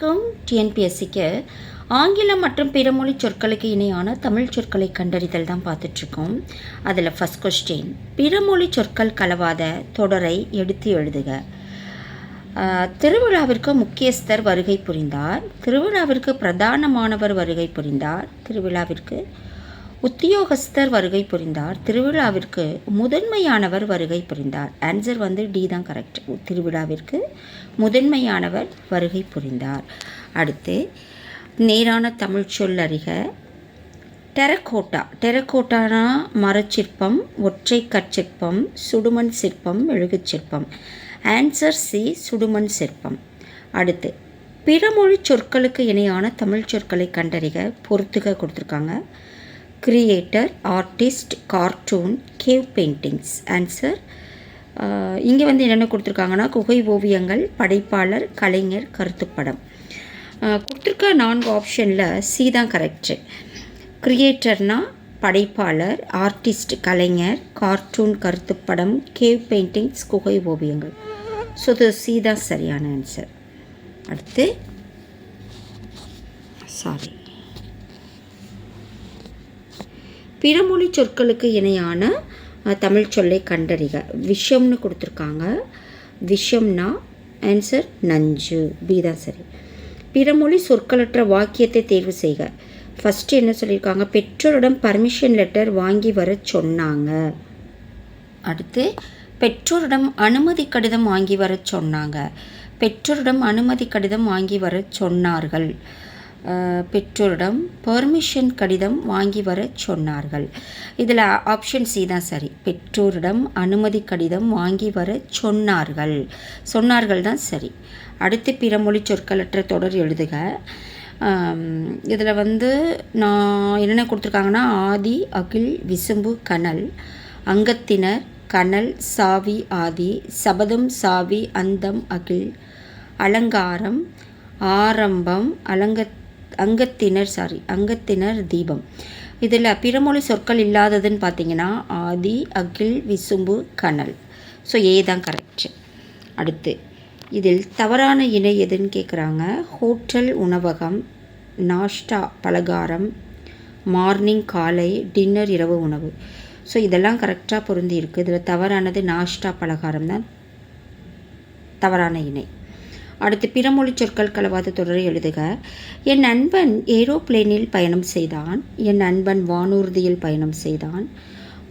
வணக்கம். டிஎன்பிஎஸ்சிக்கு ஆங்கிலம் மற்றும் பிற மொழி சொற்களுக்கு இணையான தமிழ் சொற்களை கண்டறிதல் தான் பார்த்துட்ருக்கோம். அதில் ஃபஸ்ட் கொஸ்டின் பிறமொழி சொற்கள் கலவாத தொடரை எடுத்து எழுதுக. திருவிழாவிற்கு முக்கியஸ்தர் வருகை புரிந்தார். திருவிழாவிற்கு பிரதானமானவர் வருகை புரிந்தார். திருவிழாவிற்கு உத்தியோகஸ்தர் வருகை புரிந்தார். திருவிழாவிற்கு முதன்மையானவர் வருகை புரிந்தார். ஆன்சர் வந்து டி தான் கரெக்ட் திருவிழாவிற்கு முதன்மையானவர் வருகை புரிந்தார். அடுத்து நேரான தமிழ் சொல் அறிக. டெரக்கோட்டா டெரக்கோட்டானா மரச்சிற்பம் ஒற்றை கற்சிற்பம் சுடுமண் சிற்பம் மெழுகுச் சிற்பம். ஆன்சர் சி சுடுமண் சிற்பம். அடுத்து பிறமொழி சொற்களுக்கு இணையான தமிழ் சொற்களை கண்டறிக பொறுத்துக கொடுத்துருக்காங்க. Creator artist cartoon cave paintings answer இங்கே வந்து என்னென்ன கொடுத்துருக்காங்கன்னா குகை ஓவியங்கள் படைப்பாளர் கலைஞர் கருத்துப்படம். Uh, கொடுத்துருக்க நான்கு ஆப்ஷனில் சி தான் கரெக்டு கிரியேட்டர்னால் படைப்பாளர் ஆர்டிஸ்ட் கலைஞர் கார்ட்டூன் கருத்துப்படம் கேவ் பெயிண்டிங்ஸ் குகை ஓவியங்கள். ஸோ இது சி தான் சரியான ஆன்சர் அடுத்து சாரி பிறமொழி சொற்களுக்கு இணையான தமிழ் சொல்லை கண்டறிக. விஷம்னு கொடுத்துருக்காங்க. விஷம்னா ஆன்சர் நஞ்சு. பி தான் சரி. பிறமொழி சொற்களற்ற வாக்கியத்தை தேர்வு செய்க. ஃபஸ்ட்டு என்ன சொல்லியிருக்காங்க? பெற்றோரிடம் பர்மிஷன் லெட்டர் வாங்கி வர சொன்னாங்க. அடுத்து பெற்றோரிடம் அனுமதி கடிதம் வாங்கி வர சொன்னாங்க. பெற்றோரிடம் அனுமதி கடிதம் வாங்கி வர சொன்னார்கள். பெற்றோரிடம் பெர்மிஷன் கடிதம் வாங்கி வர சொன்னார்கள். இதில் ஆப்ஷன் சி தான் சரி. பெற்றோரிடம் அனுமதி கடிதம் வாங்கி வர சொன்னார்கள். சொன்னார்கள் தான் சரி. அடுத்து பிறமொழி சொற்களற்ற தொடர் எழுதுக. இதில் வந்து நான் என்னென்ன கொடுத்துருக்காங்கன்னா ஆதி அகில் விசும்பு கனல் அங்கத்தினர் கனல் சாவி ஆதி சபதம் சாவி அந்தம் அகில் அலங்காரம் ஆரம்பம் அலங்க அங்கத்தினர் சாரி அங்கத்தினர் தீபம். இதில் பிறமொழி சொற்கள் இல்லாததுன்னு பார்த்தீங்கன்னா ஆதி அகில் விசும்பு கனல். ஸோ ஏ தான் கரெக்ட் அடுத்து இதில் தவறான இணை எதுன்னு கேட்குறாங்க ஹோட்டல் உணவகம் நாஷ்டா பலகாரம் மார்னிங் காலை டின்னர் இரவு உணவு. ஸோ இதெல்லாம் கரெக்டாக பொருந்தி இருக்குது இதில் தவறானது நாஷ்டா பலகாரம் தான். தவறான இணை. அடுத்து பிறமொழி சொற்கள் கலவாத தொடரை எழுதுக. என் நண்பன் ஏரோப்ளேனில் பயணம் செய்தான். என் நண்பன் வானூர்தியில் பயணம் செய்தான்.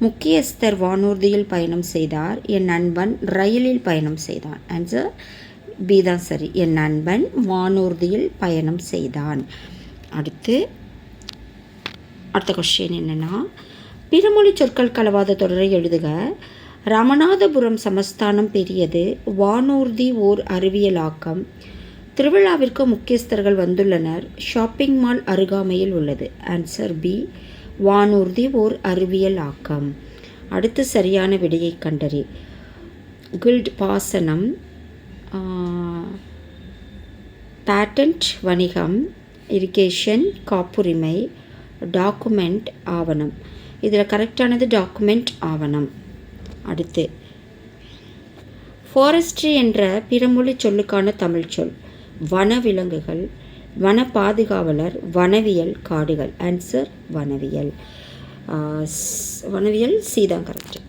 முக்கியஸ்தர் வானூர்தியில் பயணம் செய்தார். என் நண்பன் ரயிலில் பயணம் செய்தான். ஆன்சர் பி தான் சரி. என் நண்பன் வானூர்தியில் பயணம் செய்தான். அடுத்து அடுத்த கொஸ்டின் என்னென்னா பிறமொழி சொற்கள் கலவாத தொடரை எழுதுக. ராமநாதபுரம் சமஸ்தானம் பெரியது. வானூர்தி ஓர் அறிவியலாக்கம் திருவிழாவிற்கு முக்கியஸ்தர்கள் வந்துள்ளனர். ஷாப்பிங் மால் அருகாமையில் உள்ளது. Answer B. வானூர்தி ஓர் அறிவியல் ஆக்கம். அடுத்து சரியான விடையை கண்டறி. கில்ட் பாசனம் பேட்டன்ட் வணிகம் இரிகேஷன் காப்புரிமை டாக்குமெண்ட் ஆவணம். இதில் கரெக்டானது டாக்குமெண்ட் ஆவணம். அடுத்து. ஃபாரஸ்ட்ரி என்ற பிறமொழி சொல்லுக்கான தமிழ் சொல். வனவிலங்குகள் வன பாதுகாவலர் வனவியல் காடுகள். ஆன்சர் வனவியல். வனவியல் சீதான் கரெக்ட்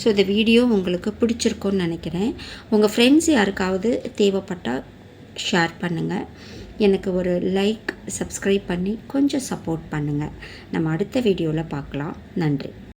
ஸோ இந்த வீடியோ உங்களுக்கு பிடிச்சிருக்கோன்னு நினைக்கிறேன். உங்கள் ஃப்ரெண்ட்ஸ் யாருக்காவது தேவைப்பட்டால் ஷேர் பண்ணுங்கள் எனக்கு ஒரு லைக் சப்ஸ்கிரைப் பண்ணி கொஞ்சம் சப்போர்ட் பண்ணுங்கள் நம்ம அடுத்த வீடியோவில் பார்க்கலாம். நன்றி.